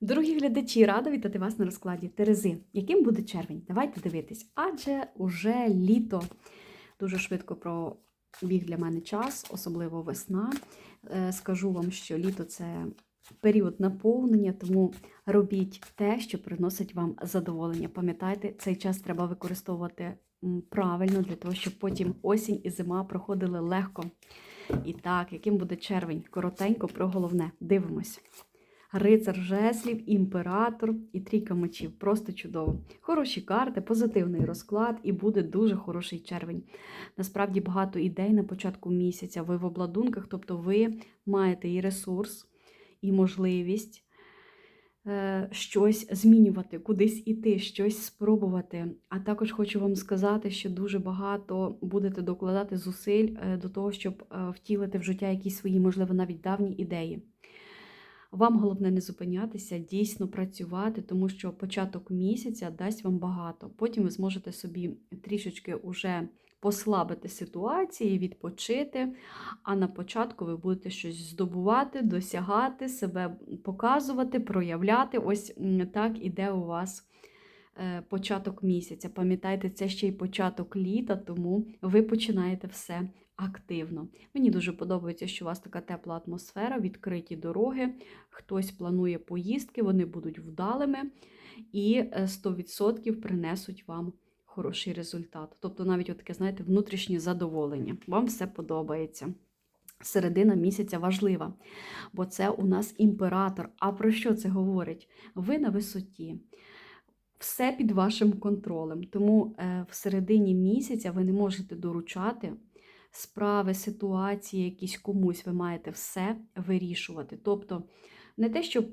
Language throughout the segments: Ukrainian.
Дорогі глядачі, рада вітати вас на розкладі Терези. Яким буде червень? Давайте дивитись. Адже уже літо дуже швидко пробіг для мене час, особливо весна. Е, Скажу вам, що літо це період наповнення, тому робіть те, що приносить вам задоволення. Пам'ятайте, цей час треба використовувати правильно для того, щоб потім осінь і зима проходили легко. І так, яким буде червень? Коротенько про головне. Дивимось. Рицар жеслів, імператор і трійка мечів. Просто чудово. Хороші карти, позитивний розклад, і буде дуже хороший червень. Насправді багато ідей на початку місяця. Ви в обладунках, тобто ви маєте і ресурс, і можливість е, щось змінювати, кудись іти, щось спробувати. А також хочу вам сказати, що дуже багато будете докладати зусиль е, до того, щоб е, втілити в життя якісь свої, можливо, навіть давні ідеї. Вам головне не зупинятися, дійсно працювати, тому що початок місяця дасть вам багато. Потім ви зможете собі трішечки уже послабити ситуації, відпочити. А на початку ви будете щось здобувати, досягати, себе показувати, проявляти. Ось так іде у вас початок місяця. Пам'ятайте, це ще й початок літа, тому ви починаєте все активно. Мені дуже подобається, що у вас така тепла атмосфера, відкриті дороги, хтось планує поїздки, вони будуть вдалими і е, 100% принесуть вам хороший результат. Тобто навіть таке, знаєте, внутрішнє задоволення. Вам все подобається. Середина місяця важлива, бо це у нас імператор. А про що це говорить? Ви на висоті. Все під вашим контролем. Тому е, в середині місяця ви не можете доручати справи, ситуації, якісь комусь ви маєте все вирішувати. Тобто не те, що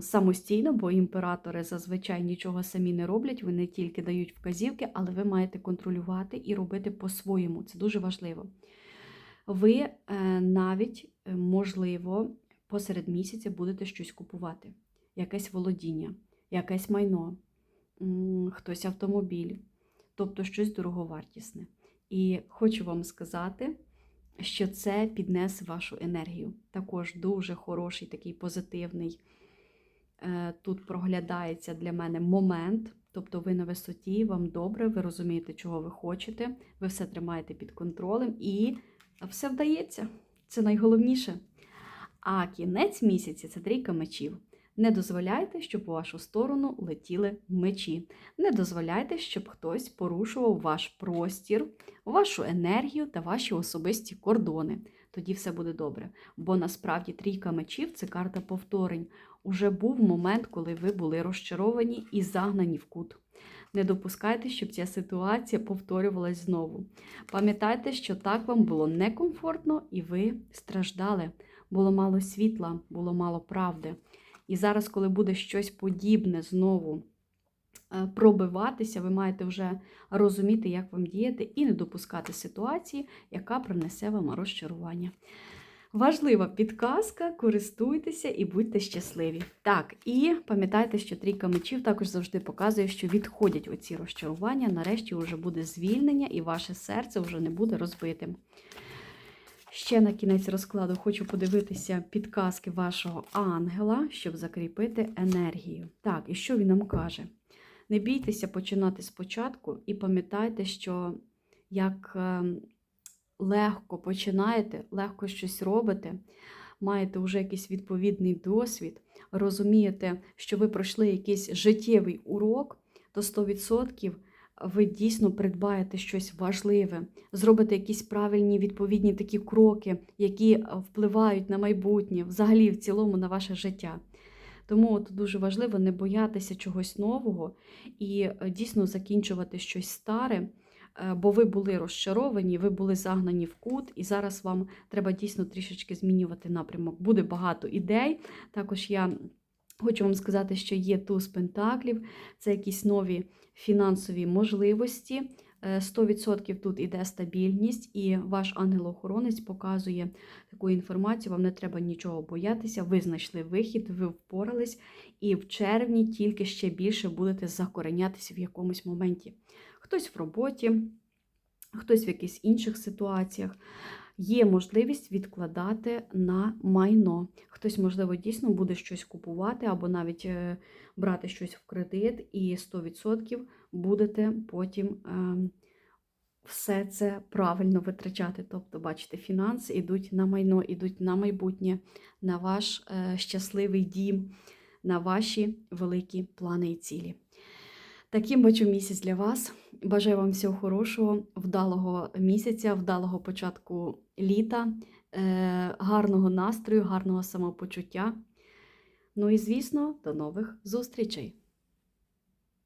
самостійно, бо імператори зазвичай нічого самі не роблять, вони тільки дають вказівки, але ви маєте контролювати і робити по-своєму. Це дуже важливо. Ви е, навіть, е, можливо, посеред місяця будете щось купувати, якесь володіння, якесь майно, хтось автомобіль, тобто щось дороговартісне. І хочу вам сказати, що це піднесе вашу енергію. Також дуже хороший такий позитивний. е, Тут проглядається для мене момент, тобто ви на висоті, вам добре, ви розумієте, чого ви хочете, ви все тримаєте під контролем і все вдається. Це найголовніше. А кінець місяця це трійка мечів. Не дозволяйте, щоб у вашу сторону летіли мечі. Не дозволяйте, щоб хтось порушував ваш простір, вашу енергію та ваші особисті кордони. Тоді все буде добре. Бо насправді трійка мечів це карта повторень. Уже був момент, коли ви були розчаровані і загнані в кут. Не допускайте, щоб ця ситуація повторювалась знову. Пам'ятайте, що так вам було некомфортно і ви страждали. Було мало світла, було мало правди. І зараз, коли буде щось подібне знову е, пробиватися, ви маєте вже розуміти, як вам діяти, і не допускати ситуації, яка принесе вам розчарування. Важлива підказка, користуйтеся і будьте щасливі. Так, і пам'ятайте, що трійка мечів також завжди показує, що відходять оці розчарування. Нарешті вже буде звільнення, і ваше серце вже не буде розбитим. Ще на кінець розкладу хочу подивитися підказки вашого ангела, щоб закріпити енергію. Так, і що він нам каже? Не бійтеся починати спочатку і пам'ятайте, що як е, легко починаєте, легко щось робите, маєте вже якийсь відповідний досвід, розумієте, що ви пройшли якийсь життєвий урок, то 100% ви дійсно придбаєте щось важливе, зробите якісь правильні відповідні такі кроки, які е, впливають на майбутнє, взагалі в цілому на ваше життя. Тому от дуже важливо не боятися чогось нового і е, дійсно закінчувати щось старе, е, бо ви були розчаровані, ви були загнані в кут, і зараз вам треба дійсно трішечки змінювати напрямок. Буде багато ідей. Також я хочу вам сказати, що є туз пентаклів, це якісь нові фінансові можливості. Е, 100% тут іде стабільність, і ваш ангел-охоронець показує таку інформацію. Вам не треба нічого боятися. Ви знайшли вихід, ви впорались, і в червні тільки ще більше будете закоренятися в якомусь моменті. Хтось в роботі, хтось в якихось інших ситуаціях. Є можливість відкладати на майно. Хтось, можливо, дійсно буде щось купувати або навіть е, брати щось в кредит, і 100% будете потім ем, все це правильно витрачати. Тобто, бачите, фінанси йдуть на майно, йдуть на майбутнє, на ваш е, щасливий дім, на ваші великі плани і цілі. Таким бачу місяць для вас. Бажаю вам всього хорошого, вдалого місяця, вдалого початку літа, е, гарного настрою, гарного самопочуття. Ну і звісно, до нових зустрічей!